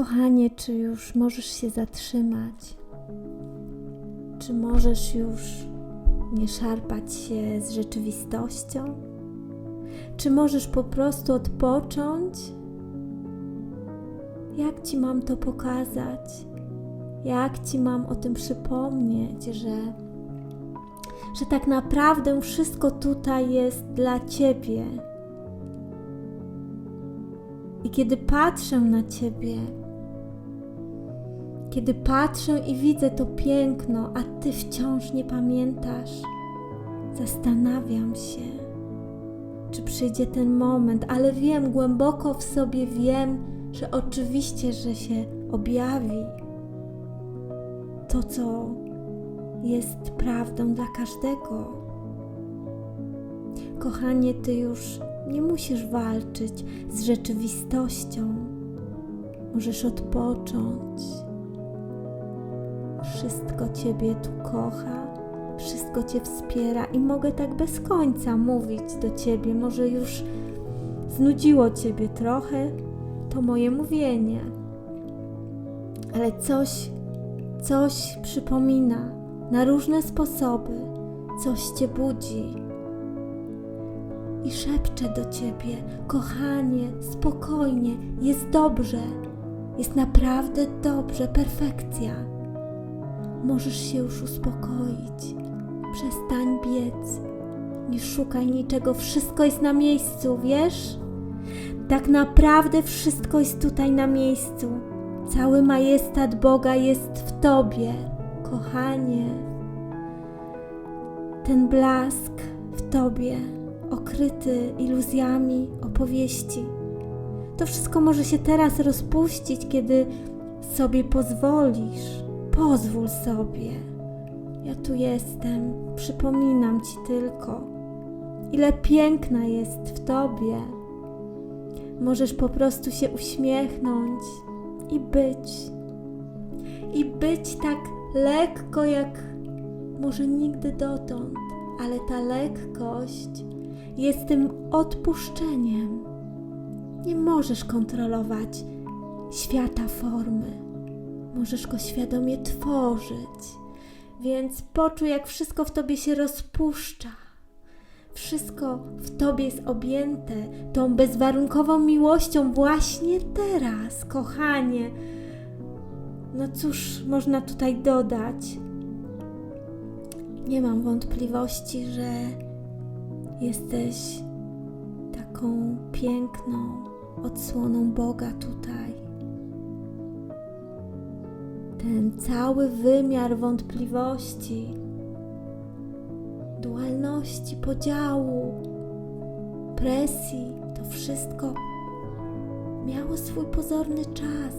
Kochanie, czy już możesz się zatrzymać? Czy możesz już nie szarpać się z rzeczywistością? Czy możesz po prostu odpocząć? Jak ci mam to pokazać? Jak ci mam o tym przypomnieć, że, że tak naprawdę wszystko tutaj jest dla ciebie? I kiedy patrzę na ciebie, kiedy patrzę i widzę to piękno, a ty wciąż nie pamiętasz, zastanawiam się, czy przyjdzie ten moment, ale wiem, głęboko w sobie wiem, że oczywiście, że się objawi to, co jest prawdą dla każdego. Kochanie, ty już nie musisz walczyć z rzeczywistością. Możesz odpocząć. Wszystko Ciebie tu kocha, wszystko Cię wspiera i mogę tak bez końca mówić do Ciebie. Może już znudziło Ciebie trochę to moje mówienie, ale coś, coś przypomina na różne sposoby, coś Cię budzi. I szepczę do Ciebie, kochanie, spokojnie, jest dobrze, jest naprawdę dobrze, perfekcja możesz się już uspokoić. Przestań biec. Nie szukaj niczego, wszystko jest na miejscu, wiesz? Tak naprawdę wszystko jest tutaj na miejscu. Cały majestat Boga jest w Tobie, kochanie. Ten blask w Tobie, okryty iluzjami opowieści. To wszystko może się teraz rozpuścić, kiedy sobie pozwolisz Pozwól sobie. Ja tu jestem, przypominam ci tylko, ile piękna jest w tobie. Możesz po prostu się uśmiechnąć i być. I być tak lekko, jak może nigdy dotąd, ale ta lekkość jest tym odpuszczeniem. Nie możesz kontrolować świata formy możesz go świadomie tworzyć. Więc poczuj, jak wszystko w tobie się rozpuszcza. Wszystko w tobie jest objęte tą bezwarunkową miłością właśnie teraz, kochanie. No cóż, można tutaj dodać? Nie mam wątpliwości, że jesteś taką piękną odsłoną Boga tutaj ten cały wymiar wątpliwości, dualności, podziału, presji, to wszystko miało swój pozorny czas,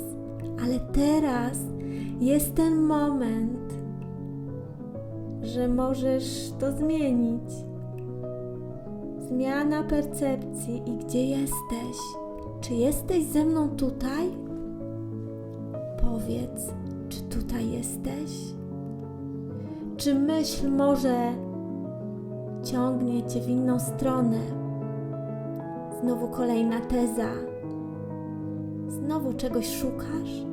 ale teraz jest ten moment, że możesz to zmienić. Zmiana percepcji i gdzie jesteś? Czy jesteś ze mną tutaj? Powiedz tutaj jesteś? Czy myśl może ciągnie cię w inną stronę? Znowu kolejna teza. Znowu czegoś szukasz?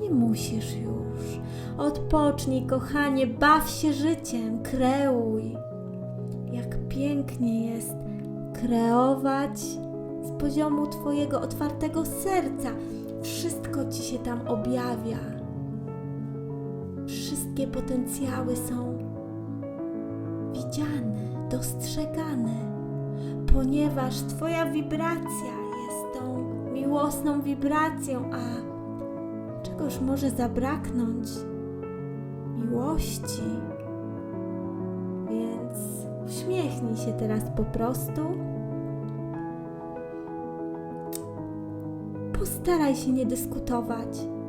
Nie musisz już. Odpocznij, kochanie, baw się życiem, kreuj. Jak pięknie jest kreować z poziomu Twojego otwartego serca. Wszystko Ci się tam objawia wszystkie potencjały są widziane, dostrzegane, ponieważ Twoja wibracja jest tą miłosną wibracją, a czegoż może zabraknąć? Miłości. Więc uśmiechnij się teraz po prostu. Postaraj się nie dyskutować.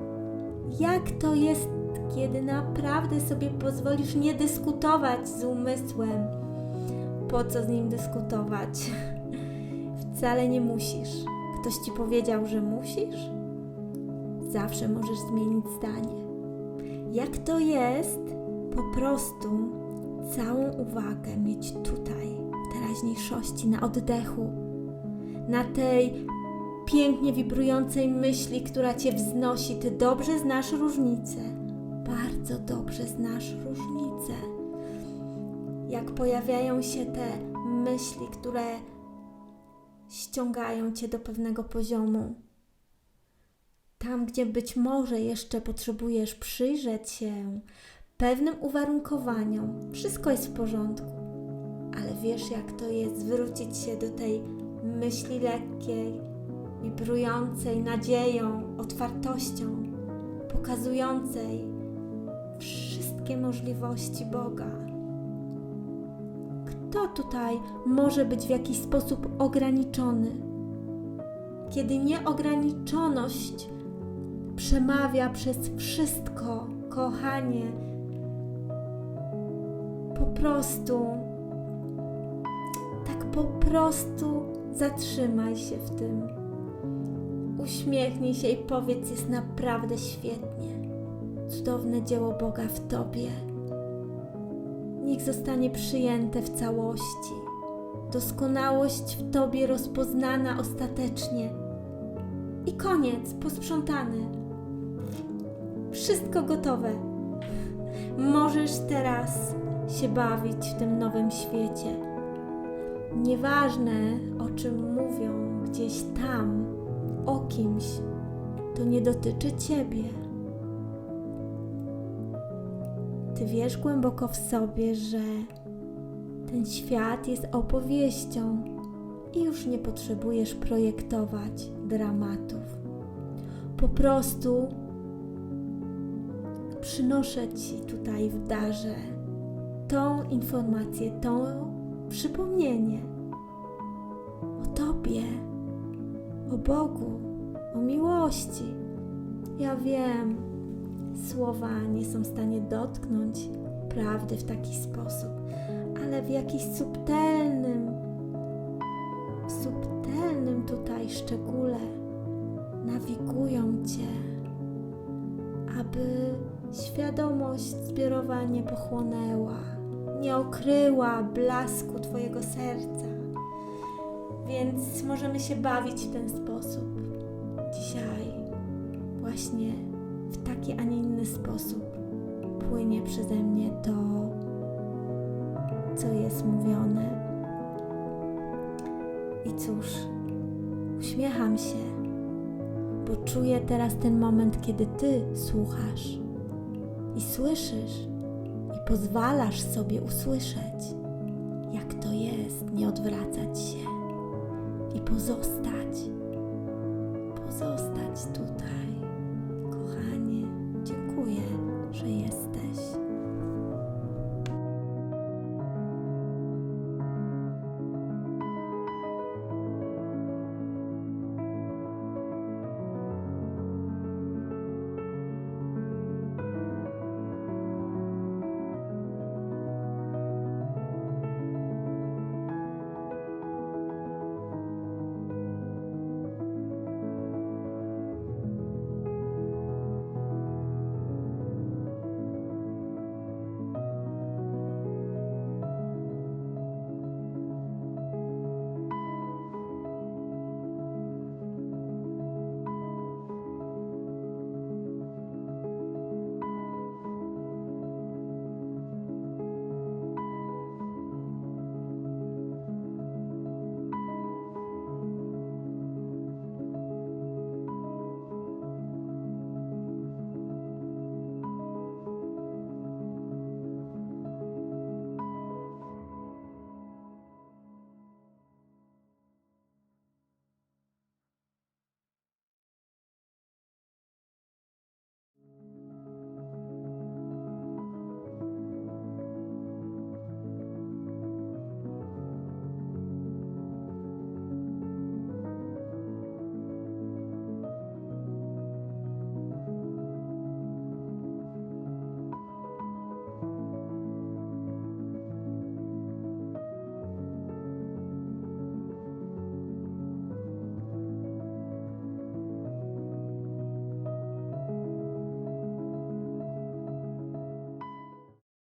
Jak to jest kiedy naprawdę sobie pozwolisz nie dyskutować z umysłem. Po co z nim dyskutować? Wcale nie musisz. Ktoś ci powiedział, że musisz? Zawsze możesz zmienić zdanie. Jak to jest po prostu całą uwagę mieć tutaj, w teraźniejszości, na oddechu, na tej pięknie wibrującej myśli, która cię wznosi. Ty dobrze znasz różnicę. Bardzo dobrze znasz różnicę. Jak pojawiają się te myśli, które ściągają cię do pewnego poziomu. Tam, gdzie być może jeszcze potrzebujesz przyjrzeć się pewnym uwarunkowaniom, wszystko jest w porządku, ale wiesz, jak to jest zwrócić się do tej myśli lekkiej, wibrującej nadzieją, otwartością, pokazującej wszystkie możliwości Boga. Kto tutaj może być w jakiś sposób ograniczony? Kiedy nieograniczoność przemawia przez wszystko, kochanie, po prostu, tak po prostu zatrzymaj się w tym. Uśmiechnij się i powiedz, jest naprawdę świetnie. Cudowne dzieło Boga w Tobie. Niech zostanie przyjęte w całości. Doskonałość w Tobie rozpoznana ostatecznie. I koniec, posprzątany. Wszystko gotowe. Możesz teraz się bawić w tym nowym świecie. Nieważne o czym mówią gdzieś tam, o kimś, to nie dotyczy Ciebie. Ty wiesz głęboko w sobie, że ten świat jest opowieścią i już nie potrzebujesz projektować dramatów. Po prostu przynoszę Ci tutaj w darze tą informację, to przypomnienie o Tobie, o Bogu, o miłości. Ja wiem, słowa nie są w stanie dotknąć prawdy w taki sposób, ale w jakiś subtelnym, subtelnym tutaj szczególe nawigują Cię, aby świadomość zbiorowa nie pochłonęła, nie okryła blasku Twojego serca. Więc możemy się bawić w ten sposób. Dzisiaj właśnie w taki, a nie inny sposób płynie przeze mnie to, co jest mówione. I cóż, uśmiecham się, bo czuję teraz ten moment, kiedy Ty słuchasz i słyszysz i pozwalasz sobie usłyszeć, jak to jest nie odwracać się i pozostać,